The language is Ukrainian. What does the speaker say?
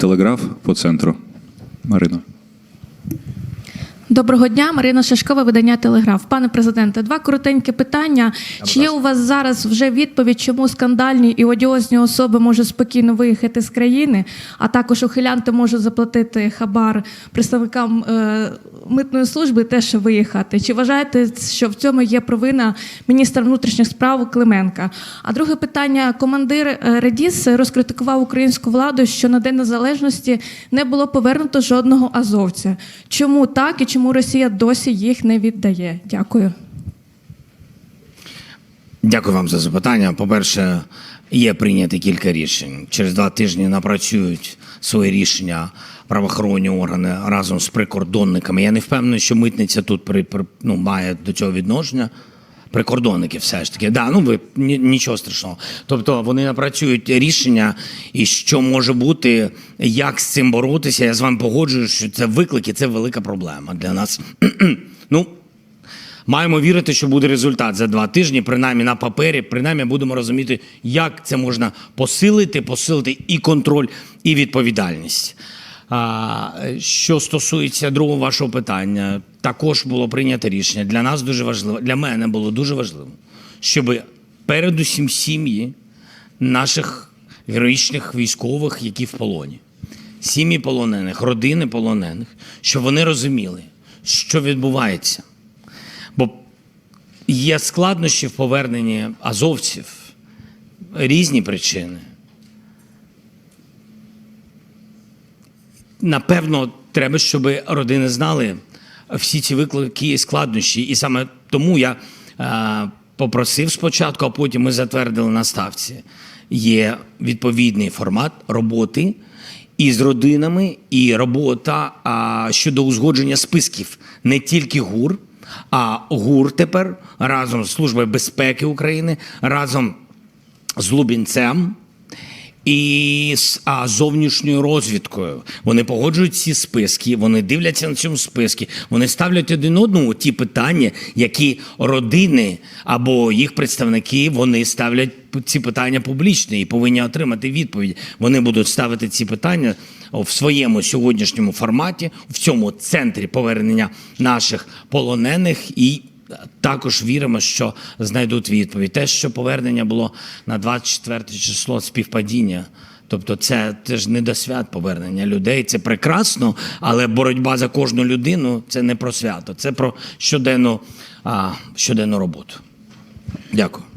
Телеграф по центру. Марина. Доброго дня, Марина Шашкова, видання Телеграф. Пане президенте, два коротенькі питання. Чи є у вас зараз вже відповідь, чому скандальні і одіозні особи можуть спокійно виїхати з країни, а також ухилянти можуть заплатити хабар представникам е, митної служби теж виїхати? Чи вважаєте, що в цьому є провина міністра внутрішніх справ Клименка? А друге питання: командир е, Редіс розкритикував українську владу, що на День Незалежності не було повернуто жодного азовця. Чому так і чому Росія досі їх не віддає? Дякую. Дякую вам за запитання. По-перше, є прийняті кілька рішень. Через два тижні напрацюють свої рішення правоохоронні органи разом з прикордонниками. Я не впевнений, що митниця тут при, при- ну, має до цього відношення. Прикордонники все ж таки. Да, ну ви ні- нічого страшного. Тобто вони напрацюють рішення, і що може бути, як з цим боротися. Я з вами погоджуюсь, що це виклики, це велика проблема для нас. ну, Маємо вірити, що буде результат за два тижні, принаймні на папері, принаймні будемо розуміти, як це можна посилити, посилити і контроль, і відповідальність. А, що стосується другого вашого питання, також було прийнято рішення. Для нас дуже важливо, для мене було дуже важливо, щоб передусім сім'ї наших героїчних військових, які в полоні, сім'ї полонених, родини полонених, щоб вони розуміли, що відбувається. Бо є складнощі в поверненні азовців, різні причини. Напевно, треба, щоб родини знали всі ці виклики і складнощі. І саме тому я е, попросив спочатку, а потім ми затвердили на ставці. Є відповідний формат роботи і з родинами, і робота щодо узгодження списків не тільки ГУР, а ГУР тепер разом з Службою безпеки України, разом з Лубінцем і з а, зовнішньою розвідкою. Вони погоджують ці списки, вони дивляться на цьому списки, вони ставлять один одному ті питання, які родини або їх представники вони ставлять ці питання публічно і повинні отримати відповідь. Вони будуть ставити ці питання в своєму сьогоднішньому форматі, в цьому центрі повернення наших полонених і також віримо, що знайдуть відповідь. Те, що повернення було на 24 число співпадіння. Тобто, це теж не до свят повернення людей. Це прекрасно, але боротьба за кожну людину це не про свято, це про щоденну, а, щоденну роботу. Дякую.